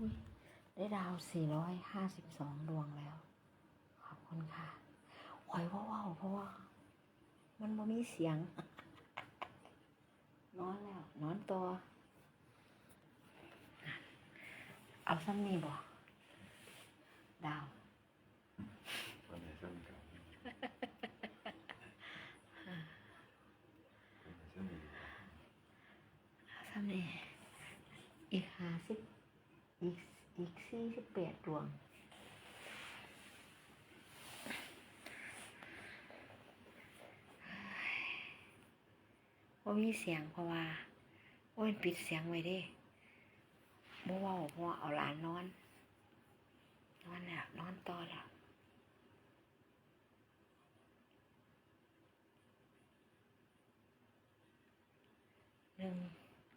อุ๊ยได้ดาว 452 ดวงแล้ว ขอบคุณค่ะคอยว่าว่าเพราะว่า มันบ่มีเสียง นอนแล้ว นอนตัว เอาซ้ำนี่บ่ดาววันไหนเส้นเก่าวันไหนเส้นดีซ้ำนี่อีกห้าสิบ อีกอีกสี่สิบแปดดวง ว่ามีเสียงเพราะว่าโอ้ยปิดเสียงไว้ด้บ่ว้าเพราะว่าเอาหลานนอน นอนแล้วนอนต่อแล้วหนึ่ง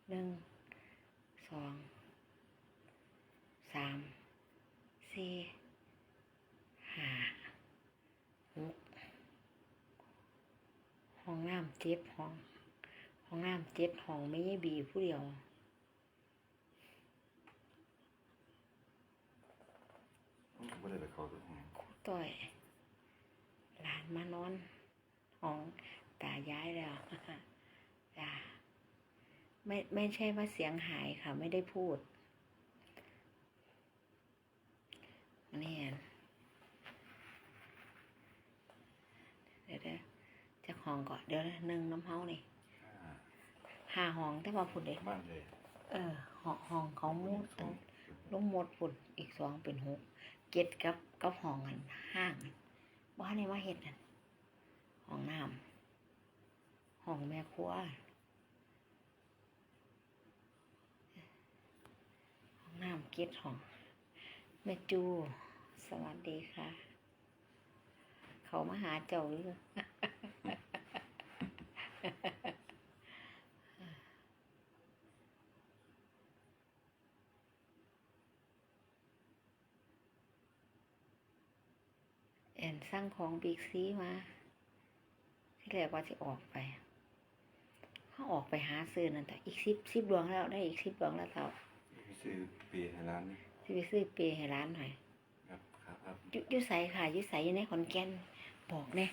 หนึ่งสอง สามสี่ห้าหกห้องน้ำเจ็ดห้อง ห้องน้ำเจ็ดห้องไม่ใช่บีผู้เดียวไม่ได้ไปเข้าตัวห้องครูต้อยหลานมานอนห้องตาย้ายแล้วจ้าไม่ไม่ใช่ว่าเสียงหายค่ะ ไม่ได้พูด นี่นเดี๋ยวเดี๋ยวจะห้องก่อนเดี๋ยวนะหนึ่งน้ำเฮานี่อ่าห้าห้องแต่ว่าผุดเด็บ้านเลยเออห้องห้องเขามูดอันลูกหมดผุดอีกสองเป็นหกเจ็ดกับกับห้องอันห้างอันบ้านในว่าเห็ดอันห้องน้ำห้องแม่ครัวห้องน้ำเก็ดห้อง แม่จู สวัสดีค่ะ เขามาหาเจ้าหรือแอนสร้างของบิ๊กซีมา ที่แรกว่าจะออกไปเขาออกไปหาซื้อนั่นแต่อีกสิบสิบดวงแล้วได้อีกสิบดวงแล้วเท่าซื้อเปียให้ร้านนี่ ที่ไปซื้อเปรย์ให้ร้านหน่อยครับครับครับอยุยุใสค่ะอยุใสอยู่ในขอนแก่นบอกเนี่ย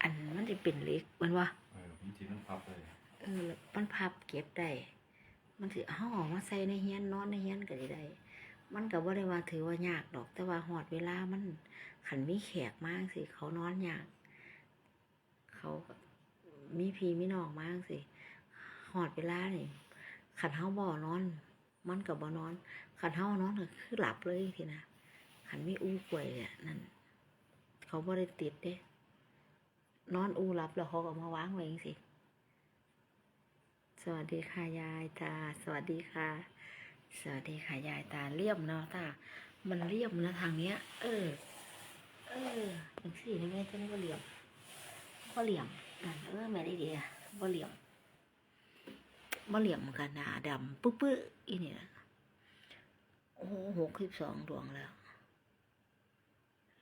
อันมันจะเป็นเล็กมันว่าเออผมจีมันพับเลยเออมันพับเก็บได้มันสิเอาออกมาใส่ในเฮียนนอนในเฮียนก็ได้ได้มันก็บ่ได้ว่าถือว่ายากดอก แต่ว่าหอดเวลามันขันมีแขกมากสิเขานอนยากเขาก็มีพีมีน้องมากสิหอดเวลานี่ขันเฮาบ่นอน มันก็บ่นอน ขันเฮานอนก็คือหลับเลยทีนะขันไมีอู้ป่วยอะนั่น เขาบ่ได้ติดเด้ นอนอู้หลับแล้วเขาก็มาวางไว้จังสิสวัสดีค่ะยายตา สวัสดีค่ะ สวัสดีค่ะยายตาเลี่ยมเนาะตา มันเลี่ยมนะทางเนี้ย เออ เอออย่างสี่นี่แม่จะไม่ก็เหลี่ยมก็เหลี่ยมนั่นเออแม่ได้ดีอะบ่เหลี่ยมบ่เหลี่ยมกันนาดำปึ๊บปึ๊อีนี่นะ โอ้โหหกสิบสองดวงแล้ว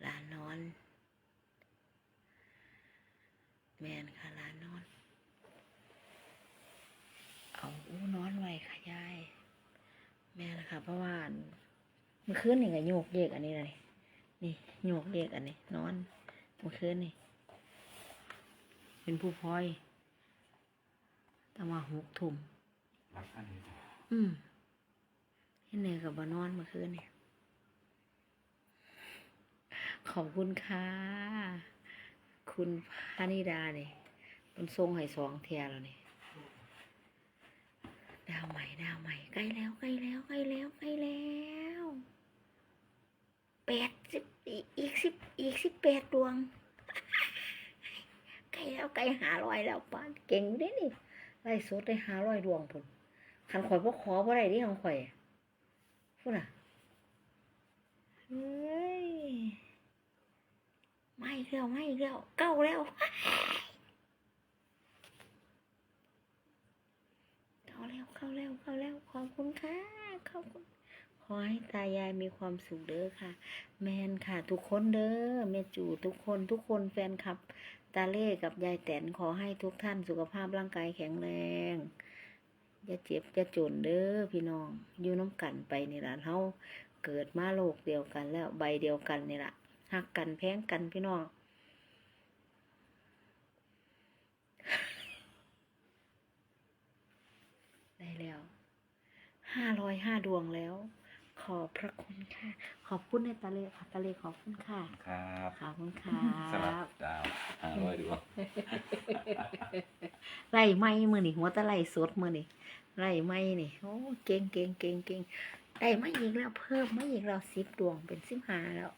หลานนอน แมนค่ะหลานนอน เอาอู้นอนไว้ค่ะยายแม่นะคะเพราะว่าเมื่อคืนนี่ก็โยกเยกอันนี้เลยนี่โยกเยกอันนี้ นอนเมื่อคืนนี่ เป็นผู้พลอยตั้งมาหกทุ่มรักอันนี้อืม เห็นเนี่ยกับบานอนเมื่อคืนเนี่ย ขอบคุณค่ะ คุณพานิดาเนี่ยมันทรงให้สองเทียแล้วนี่ยดาวใหม่ดาวใหม่ใกล้แล้วใกล้แล้วใกล้แล้วใกล้แล้วแปดสิบอีกสิบอีกสิบแปดดวงใกล้แล้วใกล้หาร้อยแล้วป้าเก่งอยู่เด้นี่ไล่สดได้หาร้อยดวงพุ่นขันข่อยพวกขอบ่ได้ที่ของข่อย พุ่นอะเฮ้ยไม่อีกแล้วไม่อีกแล้วเก้าแล้วเข้าแล้วเข้าแล้วเข้าแล้วขอบคุณค่ะขอบคุณขอให้ตายายมีความสุขเด้อค่ะ แมนค่ะ ทุกคนเด้อแม่จู่ทุกคนทุกคนแฟนคลับ ตาเล่กับยายแตนขอให้ทุกท่านสุขภาพร่างกายแข็งแรง อย่าเจ็บอย่าจนเด้อพี่น้องอยู่น้ำกันไปนี่ล่ะเฮาเกิดมาโลกเดียวกันแล้วใบเดียวกันนี่ล่ะหักกันแพงกันพี่น้องได้แล้วห้าร้อยห้าดวงแล้ว ขอบพระคุณค่ะ ขอบคุณในตาเลค่ะตาเลขอบคุณค่ะครับขอบคุณครัสลับบดาวห้าร้อยดีกว่าไล่ไม้มือนี่หัวตะไล่สดมือนี่ ไล่ไม้นี่โอ้เก่งเก่งเก่งเก่งได้ไม่อีกแล้วเพิ่มไม่อีกแล้วสิบดวงเป็นสิบห้าแล้ว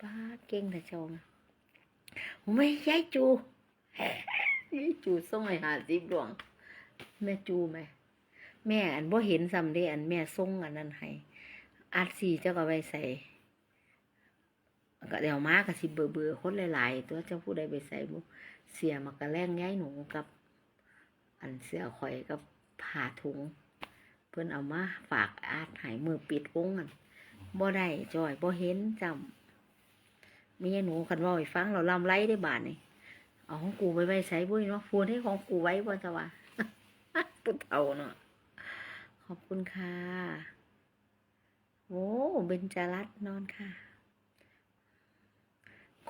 ป้าเก่งแต่ชมไม่ยายจูยายจูส่งให้หาสิบดวง แม่จูไหมแม่อันบ่เห็นซ้ำเด้อันแม่ส่งอันนั้นให้อาดสีเจ้าก็ไว้ใส่ก็เดี๋ยวมาก็สิเบื่อเบื่อคนหลายๆตัวเจ้าผู้ใดไปใส่บุเสียมากระแรงย้ายหนูกับ อันเสื้อข่อยกับ ผ้าถุง เพิ่นเอามาฝากอาดหายมือปิดวงกันบ่ได้จอยบ่เห็นจำมีหนูคันเว่าให้ฟังเราลำไรได้บาทนี่เอาของกูไปไว้ใส่บุ้ยเนาะฟูนให้ของกูไว้บ่จะว่าปุดเอาเนาะขอบคุณค่ะโอ้เบญจรัตน์นอนค่ะ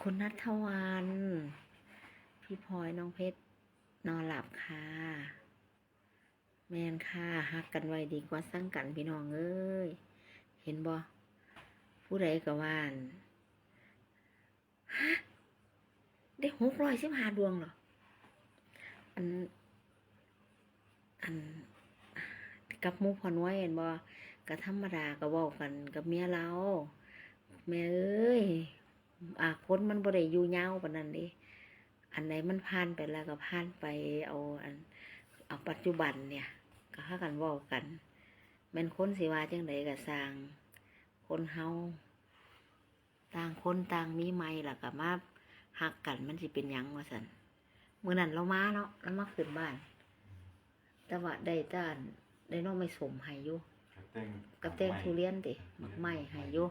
คุณนัทวัน พี่พลอยน้องเพชรนอนหลับค่ะ แมนค่ะฮักกันไว้ดีกว่าสร้างกันพี่น้องเอ้ยเห็นบ่ผู้ใดก็ว่านฮะได้หกร้อยสิบห้าดวงเหรออัน อัน กับมูพอน้อยเห็นบ่ก็ธรรมดาก็เว้ากันกับเมียเรา แม่เอ้ยอาคนมันบ่ได้อยู่ยาปานนั้นดิอันไหนมันผ่านไปแล้วก็ผ่านไปเอาอันเอาปัจจุบันเนี่ย ก็หากันเว้ากันแมันคนสิว่าจังไดก็สร้าง คนเฮาต่างคนต่างมีไม่ล่ะก็มาหักกันมันสิเป็นหยังว่าซั่นมื้อนั้นเรามาเนาะเรามาขึ้นบ้าน แต่ว่าได้ต้านได้น้องไม่สมให้อยู่กระเต้งกับแตงทุเรียนติมักไม้ให้อยู่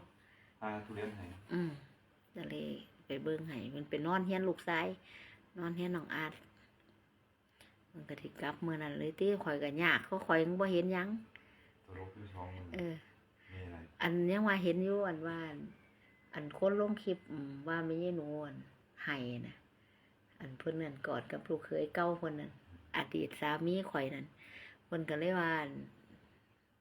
ปลาทุเรียนไหนอืมก็เลยไปเบิ่งให้มันเป็นนอนเฮียนลูกชาย นอนเฮียนน้องอาด มันก็ถิกลับเมื่อนั้นเลยที่ข่อยก็ยากเขาข่อยยังบ่เห็นหยังตัวลบอยู่สองมือเออ มีอะไรอันยังว่าเห็นอยู่อันว่า อันอันคนลงคลิปอืมว่าไม่ใช่หนูอันไห้นะอันเพิ่นนั่นกอดกับลูกเคยเก้าเพิ่นนั่นอดีตสามีข่อยนั่นเพิ่นก็เลยว่าอัน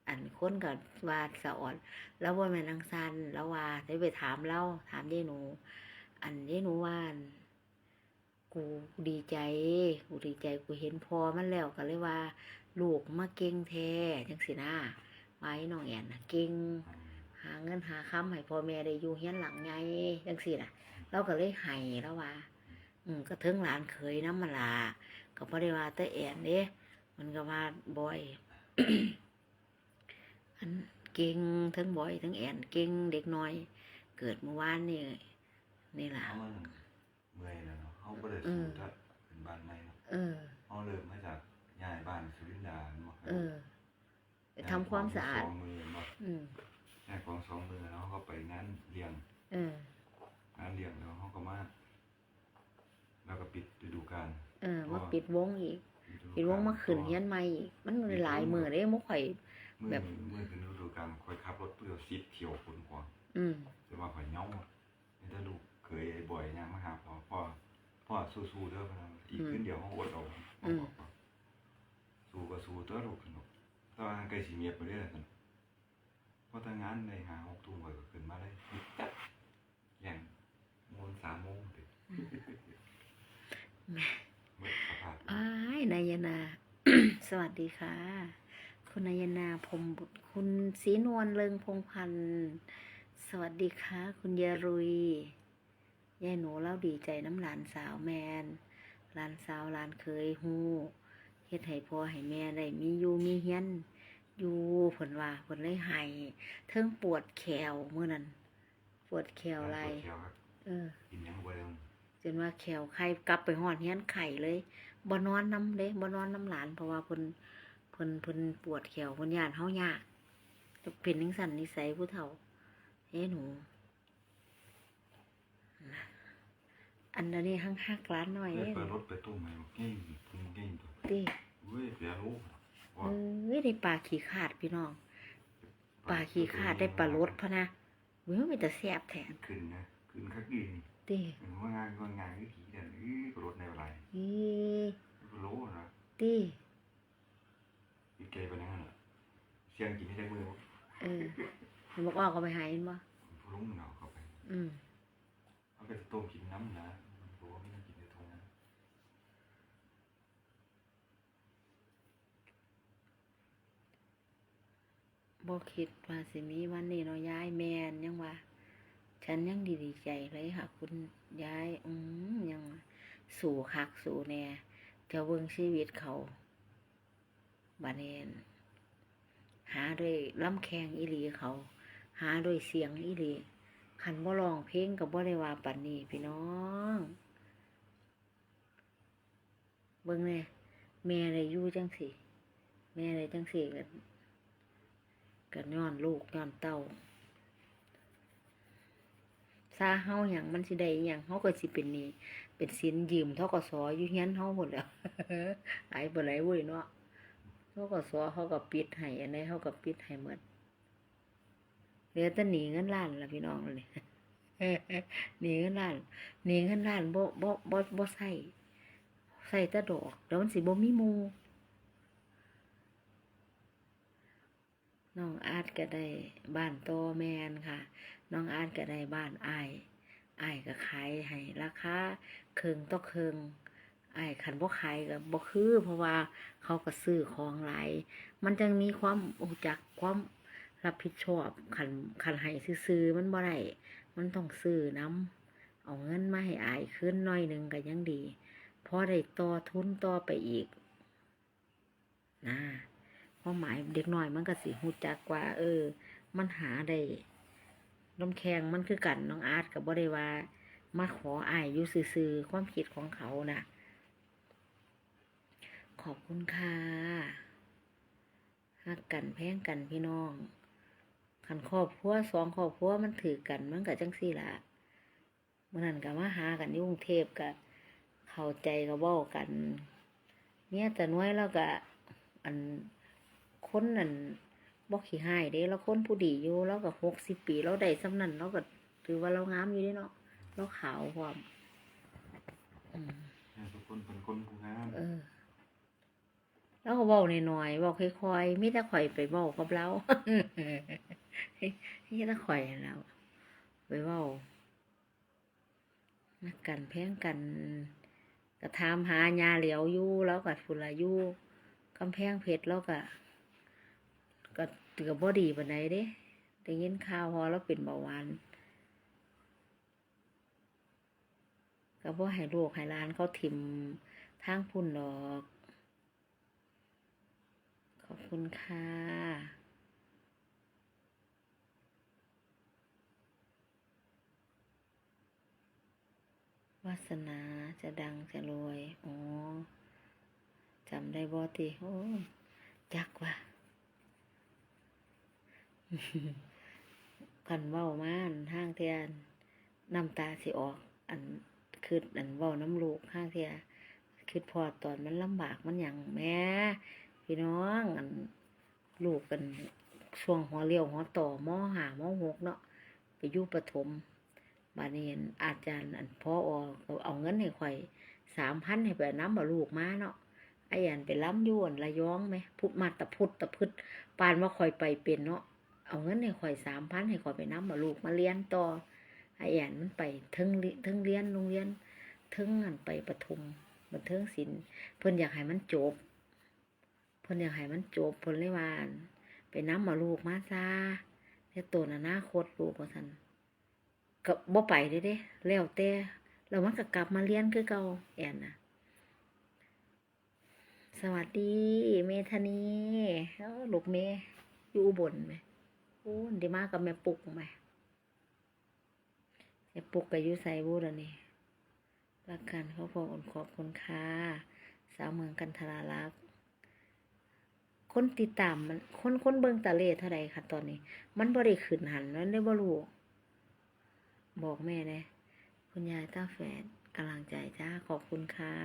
อันคนก็ว่าสะอ่อนแล้วว่าแม่นางซันแล้วว่าได้ไปถามเล่าถามยายหนู อันยายหนูว่าอัน กูดีใจ กูดีใจกูเห็นพอมันแล้วก็เลยว่า ลูกมาเก่งแท้จังสินะไว้น้องแอนนะเก่งหาเงินหาค้ำให้พ่อแม่ได้อยู่เฮียนหลังไงจังสินะเราก็เลยให้แล้วว่า อืมก็ถึงหลานเคยน้ำมันลาก็บ่ได้ว่าแต่แอนเด้มันก็ว่าบ่อยอันเก่งทั้งบ่อยทั้งแอนเก่งเด็กน้อย เกิดเมื่อวานนี่นี่ล่ะเขามันเมื่อยแล้ว เนาะเขาก็เลยอืสู้มถ้าเป็นบ้านใหม่เนาะเออ เขาเริ่มมาจากย้ายบ้านสุรินทร์ดาเนาะเออไปทำความสะอาด สองมือเนาะอืมย้ายของสองมือแล้วเขาก็ไปงานเลี้ยงเอองานเลี้ยงแล้วเขาก็มาแล้วก็ปิดฤดูกาลเออมาปิดวงอีก ปิดวงมาขึ้นเฮียนใหม่อีกมันหลายมือเด้มุกข่อย มือแบบ มือขึ้นฤดูกาลคอยขับรถเปลี่ยวซิดเที่ยวคนกว่าอืม แต่ว่าข่อยเหงาอะนี่ถ้าลูกเคยบ่อยยังมาหาพ่อพ่อ พ่อสู้ๆเด้อพ่อนะอีกขึ้นเดียวเขาอดเอาพ่อบอกว่าสู้ก็สู้ตัวลูกสนุกแต่ว่าใกล้สิเมียบไปเรื่อยสนุกเพราะถ้างานในหาหกทุ่มข่อยก็ขึ้นมาเลยอย่างโมนสามโมงติแม่เมื่อสภาพอ้ายนายนา สวัสดีค่ะ คุณนายนาพรหมบุตรคุณศรีนวลเริงพงพันธ์สวัสดีค่ะ คุณยายรุย ยายหนูเล่าดีใจน้ำหลานสาวแมนหลานสาวหลานเคยฮู้เฮ็ดให้พ่อให้แม่ได้มีอยู่มีเฮียนอยู่ผลว่าผลเลยใหายเทิงปวดแขวเมื่อนั้นปวดแขวไรปวดแขวครับเออกินยังบ่ได้จนว่าแขวไข่กลับไปหอดเฮียนไข่เลยบ่นอนน้ำเลยบ่นอนน้ำหลานเพราะว่าเพิ่นเพิ่นเพิ่นปวดแขวเพิ่นย่านเฮายากจะเป็นนิสันนิสัยผู้เฒ่าเฮ้หนู อันนี้ห้างฮักร้านหน่อยเอ้ยเด้เปิดรถไปตู้ใหม่บอกเก่งตุ้งเก่งตัวติเว้ยเสียรู้พ่อเอ้ยได้ปลาขี้ขาดพี่น้องปลาขี้ขาดได้ปลารสพะนะเว้ยมีแต่แซ่บแทนขึ้นนะขึ้นคักดีนี่ติเออว่างานว่างานก็ขี่เดินอื้อรถในเวลาอีโลนะติอีเกไปนั่นน่ะเสียงกินไม่ได้มือเออมันบอกออกก็ไปหายบ่ผู้ลุงเนาเข้าไป อืม เอาไปต้มกินน้ำนะบอกว่าไม่ต้องกินในท้องนะบ่คิดว่าสิมีวันนี้เนาะยายแมนยังว่า ฉันยังดีดีใจเลยค่ะ คุณย้ายอืมยังสู่คักสู่แน่เดี๋ยวเบิ่งชีวิตเขาบาเนนหาด้วยลำแขงอีหลีเขา หาด้วยเสียงอีหลี คันบ่ร้องเพลงกับบ่ได้ว่าปันนี้พี่น้อง เบิ่งแน่แม่ได้อยู่จังสิแม่ได้จังสิก็ก็ย้อนลูกย้อนเต้าซาเฮาหยังมันสิได้หยังเฮาก็สิเป็นนี้เป็นสินยืมทกสอยู่เฮียนเฮาหมดแล้วหลายบ่หลายเว้ยเนาะทกสเขาก็ปิดให้อันใดเขาก็ปิดให้หมด เหลือแต่หนีเงินล้านล่ะพี่น้องเลยหนีเงินล้านหนีเงินล้านบ่บ่บ่บ่ใส่ใส่แต่ดอกแล้วมันสิบ่มีมูน้องอาร์ตก็ได้บ้านโตแมนค่ะ น้องอาร์ตก็ได้บ้านอ้ายอ้ายก็ขายให้ราคาเคืองต่อเคืองอ้ายคันบ่ขายก็บ่คือ เพราะว่าเขาก็ซื้อของหลาย มันจังมีความรู้จักความ รับผิดชอบคันคันให้ซื้อมันบ่ได้มันต้องซื้อน้ำเอาเงินมาให้อายขึ้นหน้อยหนึ่งก็ยังดีพอได้ต่อทุนต่อไปอีกนะความหมายเด็กน้อยมันก็สิรู้จักว่า เออ มันหาได้ลมแข็งมันคือกันน้องอาร์ตกับบ่ได้ว่ามาขออายอยู่ซื่อๆความคิดของเขานะขอบคุณค่ะฮักกันแพงกันพี่น้อง ขันครอบครัวสองครอบครัวมันถือกันมันกับจังสี่ละเมื่อนั้นกับมาหากันที่กรุงเทพกับเข้าใจกับเว้ากันเนี่ยแต่น้อยแล้วก็อันคนนั่นบอกขี้หายเด้เราคนผู้ดีอยู่เราก็หกสิบปีเราได้สำนันเราก็ถือว่าเรางามอยู่เด้เนาะเราขาวพร้อมอืมเนี่ยทุกคนเป็นคนผู้งามเออแล้วก็บอกหน่อยๆบอกค่อยๆมิแต่ข่อยไปบอกกับเรา มิแต่ข่อยแล้วไปว่านักกันแพ่งกันกระทามหายาเหลียวยู่แล้วกับฟุลายู่กำแพงเพชรแล้วก็ก็เตือบ่ดีปานใดเด้ได้ยินข่าวพอแล้วเป็นเบาหวานก็บ่ให้ลูกให้หลานเขาถิมทางพุ่นดอก ขอบคุณค่ะ สนาจะดังจะรวย อ๋อจำได้บ่ติโอ้จักว่ากันเว้ามานห้างเทียนน้ำตาสิออก อันคืออันเว้าน้ำลูกห้างเทียคือพอตอนมันลำบากมันอย่างแม่พี่น้องอันลูกกันช่วงหัวเลี้ยวหัวต่อมอหามอหกเนาะไปยู่ประถม บานี้อันอาจารย์อันพ่ออเอาเงินให้ข่อยสามพันให้ไปน้ำบาลูกมาเนาะไอ้อันไปล้ำยวนระยองไหมพุดมาตะพุดตะพึดปานว่าข่อยไปเป็นเนาะเอาเงินให้ข่อยสามพันให้ข่อยไปน้ำบาลูกมาเรียนต่อไอ้อันมันไปทิงทิงเรียนโรงเรียนทิงอันไปประถมบันเทิงศิลป์เพิ่นอยากให้มันจบ เพิ่นอยากให้มันจบเพิ่นเลยว่านไปน้ำมาลูกมาซาแต่ตัวอนาคตลูกว่าซั่น ก็บ่ไปเด้เด้แล้วแต่แล้วมันก็กลับมาเรียนคือเก่าแอนนะสวัสดีเมธานีเอ้าลูกเมอยู่บลไหมโอ้ด้มากกับแม่ปุกไหมแม่ปุกก็อยู่ไสบูแล้วนี่รักกันเขาพอขอบคุณค่ะสาวเมืองกันทรารักษ์คนติดตามมันคนคนเบิงตาเลเท่าไรคะตอนนี้ มันบ่ได้ขึ้นหันมันได้บรู้ บอกแม่เนะ คุณยายต้าแฝดกำลังใจจ้าขอบคุณค่ะ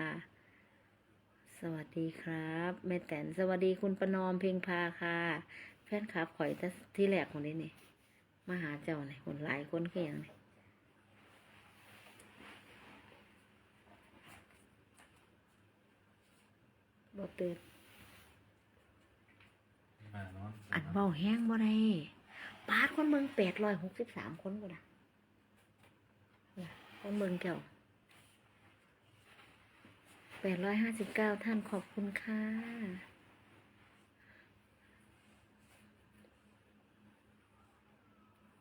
สสวัสดีครับ แม่แตนสวัสดีคุณประนอมเพ็งพาค่ะ แฟนคลับข่อยแต่ที่แรกคนนี้นี่มาหาเจ้าเนี่ยคนหลายคนเคียงนี่บ่เตือนมาเนาะอันเบาแห้งบ่ได้ปาดคนเมืองแปดร้อยหกสิบสามคนก็นะ น่ะคนเมืองเก่าแปดร้อยห้าสิบเก้าท่านขอบคุณค่ะ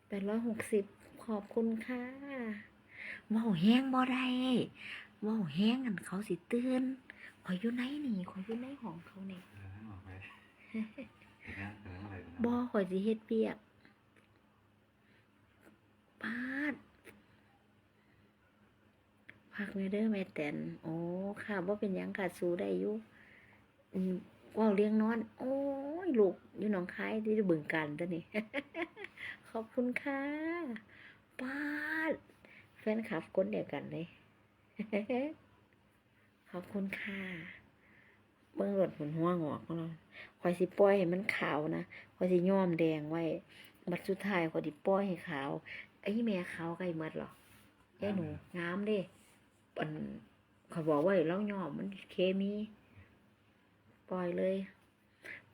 แปดร้อยหกสิบขอบคุณค่ะเบาแห้งบ่ได้เบาแห้งอันเขาสิตื่นขอยอยู่ไหนนี่ขอยอยู่ในห้องเขานี่เออให้บอกไปเห็นนะเห็นอะไรนะบ่ข่อยสิเฮ็ดเปียกปาด พักในเด้อแม่แตนโอ้ค่ะบ่าเป็นยังค่ะสู้ได้อยู่ว้าเลี้ยงนอน โอ้ยลูกอยู่หนองคายที่บึงกันตัวนี้ขอบคุณค่ะปาดแฟนคลับคนเดียวกันเลยขอบคุณค่ะเบิ่งรถหมุนหัวงอกของเราคอยสิปล่อยให้มันขาวนะคอยสิย้อมแดงไว้ บัดสุดท้ายคอยสิปล่อยให้ขาวไอ้แม่ขาวไกลหมดหรอไอ้หนูงามเด้ ปันเขาบอกว่าเล่าย้อมมันเคมี ปล่อยเลย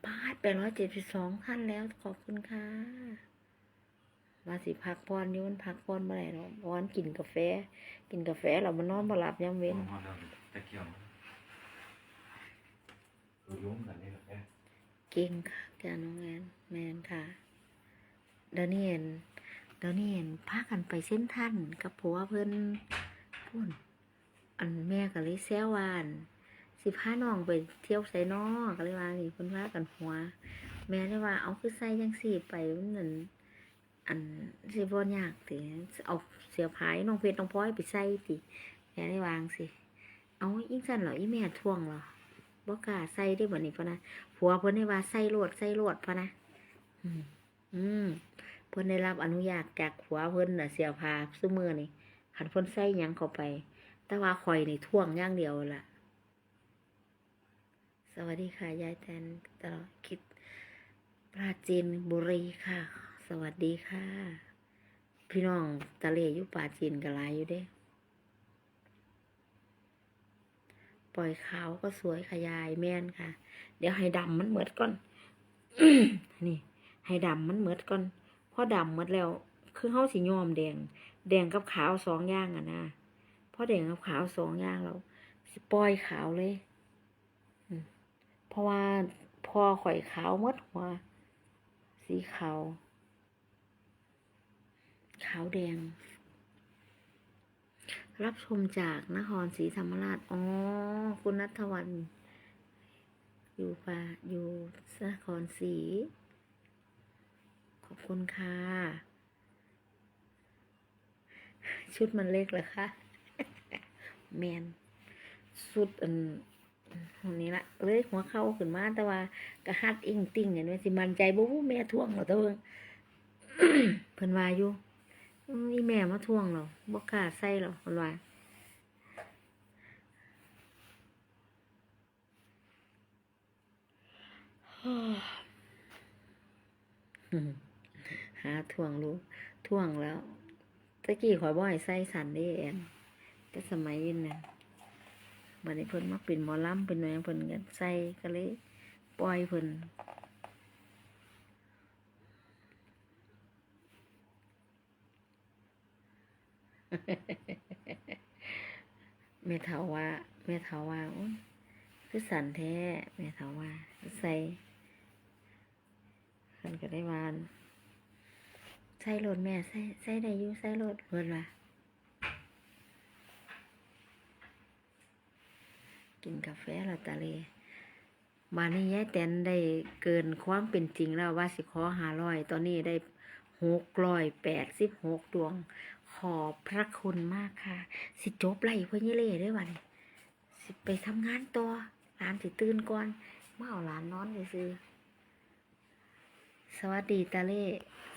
ปาดไปร้อยเจ็ดสิบสองท่านแล้วขอบคุณค่ะว่าสิพักพรอยู่มันพักพรเมื่อไหร่เนาะวันกินกาแฟ กินกาแฟเรามันนอนบ่หลับยามเว้นพอเราตะเกียบดูยุ่งกันนี่แหละแม่เก่งค่ะจ้าน้องแอนแมนค่ะเดี๋ยวนี้เห็นเดี๋ยวนี้เห็นพากันไปเส้นท่านกับผัวเพิ่นพุ่น อันแม่ก็เลยแซววานสิพาน้องไปเที่ยวไสนอก็เลยว่านี่เพิ่นว่ากันหัว แม่เลยว่าเอาคือใส่จังสี่ไปมันนั่นอันสิบ่ยากติเอาเสียผายน้องเพชรน้องพลอยไปใส่ติแม่ได้วางสิเอาอีสั่นเหรออีแม่ทวงเหรอบ่กล้าใส่ได้บ่นี้พะนะผัวเพิ่นได้ว่าใส่โลดใส่โลดพะนะอืมอืมเพิ่นได้รับอนุญาตจากผัวเพิ่นน่ะเสียพาซุมือนี่คันเพิ่นใส่หยังเข้าไป แต่ว่าข่อยในท่วงอย่างเดียวล่ะ สวัสดีค่ะ ยายแตนตลอดคิดปราจีนบุรีค่ะ สวัสดีค่ะ พี่น้องตะเลอยู่ปราจีนก็หลายอยู่เด้ ปล่อยขาวก็สวยขยายแม่นค่ะ เดี๋ยวให้ดำมันเหมือดก่อน นี่ ให้ดำมันเหมือดก่อนพอดำหมดแล้ว คือเฮาสิย้อมแดง แดงกับขาวสองอย่างอะนะ พ่อแดงกับขาวสองอย่างแล้วสิปล่อยขาวเลยเพราะว่าพอข่อยขาวมดหัว สีขาว ขาวแดง รับชมจากนครศรีธรรมราชอ๋อคุณนัทวันอยู่ป่าอยู่นครศรีขอบคุณค่ะ ชุดมันเล็กเหรอคะ แมนสุดอันนี้ละเลยหัวเข้าขึ้นมาแต่ว่ากระฮัดอิงติ่งเห็นไหมสิมันใจบู๊แม่ท่วงเหรอเตัวเพิ่นวาอยู่อีแม่มาท่วงเหรอบ่กล้าใส่หรอเพิ่นว่าหาท่วงรู้ท่วงแล้วตะกี้ขอยบ่ให้ใส่สันเด้แอน แต่สมัยนี้นะบัดนี้เพิ่นมาเป็นหมอลำเป็นหน่วยเพิ่นก็ใส่ก็เลยปล่อยเพิ่นแม่เฒ่าว่าแม่เฒ่าว่าโอ๊ยคือสันแท้แม่เฒ่าว่าใส่เพิ่นก็ได้วานใส่รถแม่ใส่ใส่ได้อยู่ใส่รถเพิ่นว่า กินกาแฟแล้วตะเลบานนี้ยายแตนได้เกินความเป็นจริงแล้วว่าสิขอหาร้อยตอนนี้ได้หกร้อยแปดสิบหกดวง ขอบพระคุณมากค่ะ สิจบไรเพื่อนยี่เล่ได้วันนี้สิไปทำงานต่อหลานสิตื่นก่อนมาเอาหลานนอนซื่อๆสวัสดีตาเล่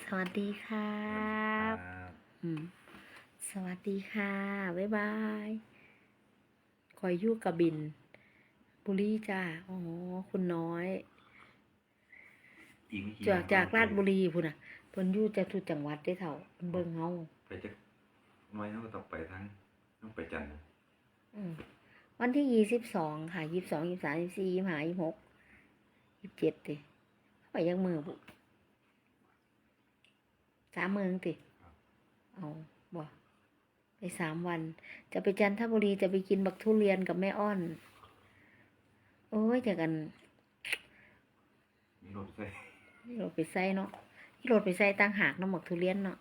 สวัสดีครับ อืมสวัสดีค่ะ บ๊ายบายค อยอยู่กับบิน บุรีจ้าอ๋อคุณน้อยอีกไม่กี่จากวันจากราชบุรีพุ่นน่ะเพิ่นอยู่จะทุกจังหวัดได้เท่าเพิ่นเบิ่งเฮาไปจักน้อยเขาก็ต้องไปทั้งต้องไปจันทร์อืมวันที่ยี่สิบสองค่ะยี่สิบสองยี่สิบสามยี่สิบสี่ยี่สิบห้ายี่สิบหกยี่สิบเจ็ดติไปยังมือบุสามเมืองติเอาบ่ ไปสามวัน จะไปจันทบุรีจะไปกินบักทุเรียนกับแม่อ้อน โอ้ยจะกันมีรถใส่นี่รถไปใส่เนาะนี่รถไปใส่ตั้งหากเน้ำหมักทุเรียนเนาะ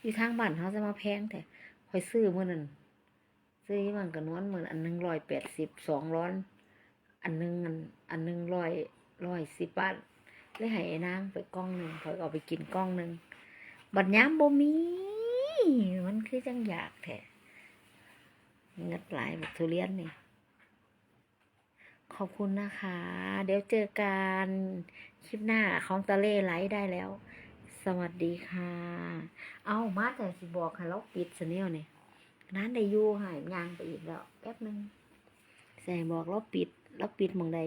อยู่ทางบ้านเขาจะมาแพงแต่คอยซื้อมื่อนั้นซื้อมันก็นวนมื่ออันหนึ่งร้อยแปดสิบสองร้อน อันหนึ่งอันอันหนึ่งร้อยร้อยสิบบาทเลยให้ไอ้นางไปกล้องหนึ่งคอยเอาไปกินกล้องหนึ่งบัดย้ำบ่มี มันคือจังอยากแท้เงิดหลายบักทุเรียนนี่ ขอบคุณนะคะ เดี๋ยวเจอกันคลิปหน้าของตะเล่ไลฟ์ได้แล้ว สวัสดีค่ะ เอามาแต่สิบอกค่ะเราปิดสเนียวเนี่ยร้านได้ยู่หายยางไปอีกแล้วแป๊บหนึงใส่บอกเราปิดเราปิดมองใด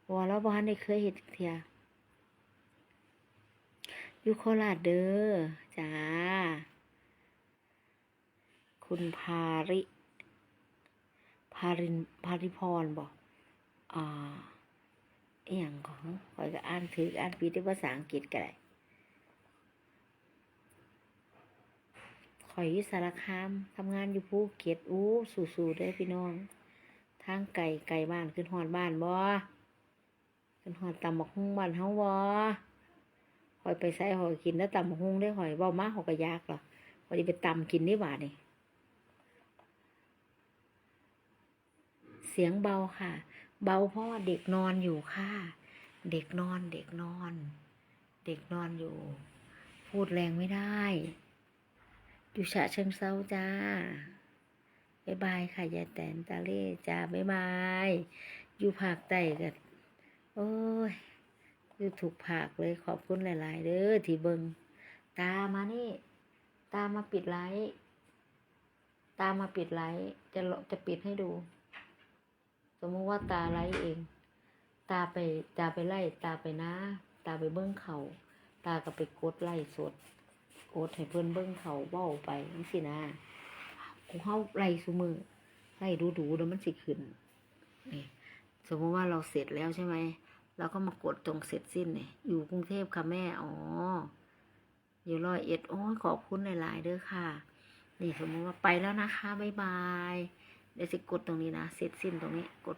เพระว่าเราบ้านได้เคยเห็นเทียอยู่โคราชเด้อจ้า คุณพาริพารินพาริพรบอกอ่าอหย่างของข่อยก็อ่านถืออ่านปีด้วยภาษาอังกฤษก็ได้ข่อยอยู่สารคามทำงานอยู่ภูเก็ตอู้สู่ๆได้พี่น้อง ทางไก่ไก่บ้านขึ้นหอดบ้านบ่ขึ้นหอดตำบักฮุ่งบ้านเฮาบ่ข่อยไปใส่ข่อยกินแล้วตำบักฮุ่งได้อข่อยเว้ามาข่อยก็ยากหรอกข่อยสิไปตำกินนี่บานี่ สียงเบาค่ะ เบาเพราะว่าเด็กนอนอยู่ค่ะ เด็กนอนเด็กนอน เด็กนอนอยู่ พูดแรงไม่ได้ อยู่ฉะเชิงเซาจ้าบ๊ายบายค่ะยายแตนตาเล่จ้าบ๊ายบาย อยู่ภาคใต้กันโอ้ยอยู่ถูกภาคเลยขอบคุณหลาย ๆเด้อที่เบิงตามานี่ ตามาปิดไลท์ตามาปิดไลท์จะลจะปิดให้ดู มมติว่าตาไล่เอง ตาไปตาไปไล่ ตาไปนะ ตาไปเบิ้งเขาตาก็ไปกดไล่สดกดให้เพิ่นเบิ้งเขาเบ้าไปนี่สินะของเขาไล่ซุมือไล่ดูดูแล้วมันสิขึ้นนี่สมมติว่าเราเสร็จแล้วใช่ไหมเราก็มากดตรงเสร็จสิ้นเนี่ยอยู่กรุงเทพค่ะแม่ อ๋อ อยู่ร้อยเอ็ด โอ้ยขอบคุณหลาย ๆ เด้อค่ะ นี่สมมติว่าไปแล้วนะคะ บ๊ายบาย เดี๋ยวสิกดตรงนี้นะเสร็จสิ้นตรงนี้กด